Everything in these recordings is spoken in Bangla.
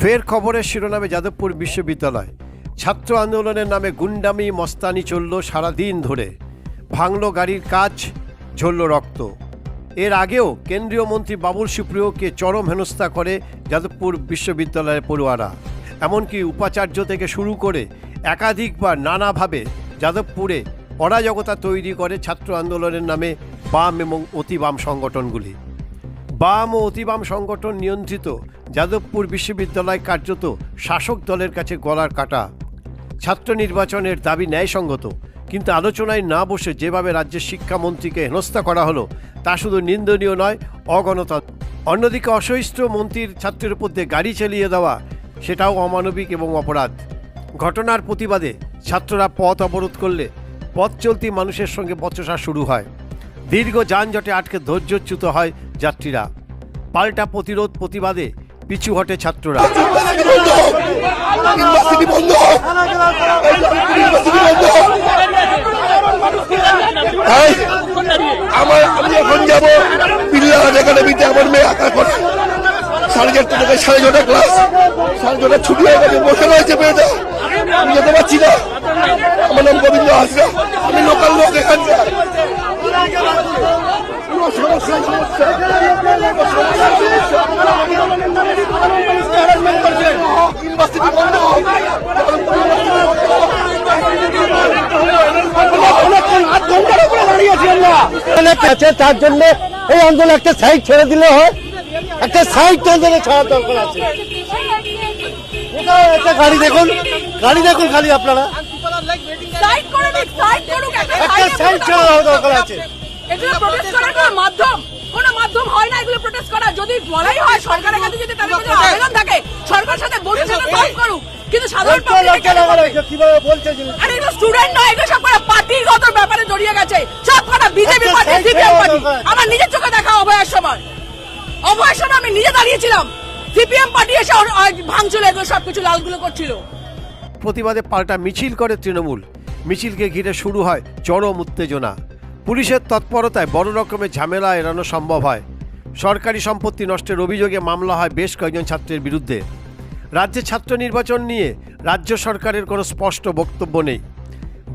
ফের খবরের শিরোনামে যাদবপুর বিশ্ববিদ্যালয়। ছাত্র আন্দোলনের নামে গুন্ডামি, মস্তানি চলল সারাদিন ধরে। ভাঙল গাড়ির কাজ, ঝরল রক্ত। এর আগেও কেন্দ্রীয় মন্ত্রী বাবুল সুপ্রিয়কে চরম হেনস্থা করে যাদবপুর বিশ্ববিদ্যালয়ের পড়ুয়ারা। এমনকি উপাচার্য থেকে শুরু করে একাধিকবার নানাভাবে যাদবপুরে অরাজকতা তৈরি করে ছাত্র আন্দোলনের নামে বাম এবং অতি বাম সংগঠনগুলি। বাম ও অতিবাম সংগঠন নিয়ন্ত্রিত। যাদবপুর বিশ্ববিদ্যালয় কার্যত শাসক দলের কাছে গলার কাটা। ছাত্র নির্বাচনের দাবি ন্যায়সঙ্গত, কিন্তু আলোচনায় না বসে যেভাবে রাজ্যের শিক্ষামন্ত্রীকে হেনস্থা করা হলো, তা শুধু নিন্দনীয় নয় অগণতান্ত্রিক অন্যদিকে অসহিষ্ণু মন্ত্রীর ছাত্রের উপর দিয়ে গাড়ি চালিয়ে দেওয়া, সেটাও অমানবিক এবং অপরাধ। ঘটনার প্রতিবাদে ছাত্ররা পথ অবরোধ করলে পথ চলতি মানুষের সঙ্গে বচসা শুরু হয়। দীর্ঘ যানজটে আটকে ধৈর্যচ্যুত হয় যাত্রীরা। পাল্টা প্রতিরোধ প্রতিবাদে পিছু হটে ছাত্ররা। আমার, আমি এখন মেয়ে সাড়ে সাড়ে ক্লাস সাড়ে ছটা বসে আমি পারছি না। নাম গোবিন্দ হাসরা আমি লোকাল লোক এখানকার। আছে তার জন্য এই আন্দোলন একটা সাইড ছেড়ে দিলে হয়। একটা সাইড আন্দোলন ছাড়ার দরকার আছে। একটা গাড়ি দেখুন গাড়ি দেখুন খালি আপনারা। একটা সাইড ছেড়ে দরকার আছে। মাধ্যম কোনো মাধ্যম হয় না এগুলো প্রোটেস্ট করা যদি বলাই হয় সরকারের কাছে যদি তাদের কাছে আবেদন থাকে সরকার সাথে বসে সেটা সলভ করুক। কিন্তু সাধারণ কীভাবে বলছে আরে স্টুডেন্ট নয় সব পার্টিগত জড়িয়ে গেছে। সব করা বিজেপি একটা পার্টি সিপিএম পার্টি। আমার নিজের চোখে দেখা অভয়ের সময়। অভয়ের সময় আমি নিজে দাঁড়িয়েছিলাম। সিপিএম পার্টি এসে ভাঙছিল এগুলো সবকিছু লালগুলো করছিল। প্রতিবাদে পাল্টা মিছিল করে তৃণমূল। মিছিলকে ঘিরে শুরু হয় চরম উত্তেজনা। পুলিশের তৎপরতায় বড় রকমের ঝামেলা এড়ানো সম্ভব হয়। সরকারি সম্পত্তি নষ্টের অভিযোগে মামলা হয় বেশ কয়েকজন ছাত্রের বিরুদ্ধে। রাজ্যে ছাত্র নির্বাচন নিয়ে রাজ্য সরকারের কোনো স্পষ্ট বক্তব্য নেই।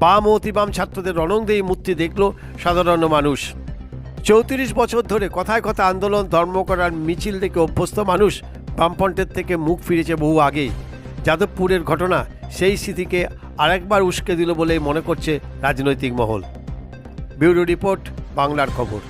বাম ও অতিবাম ছাত্রদের রণংদেয়ী মূর্তি দেখল সাধারণ মানুষ। চৌত্রিশ বছর ধরে কথায় কথা আন্দোলন, ধর্ম করার মিছিল দেখে অভ্যস্ত মানুষ বামফ্রন্টের থেকে মুখ ফিরেছে বহু আগেই। যাদবপুরের ঘটনা সেই স্মৃতিকে আরেকবার উস্কে দিল বলেই মনে করছে রাজনৈতিক মহল। ব্যুরো রিপোর্ট, বাংলার খবর।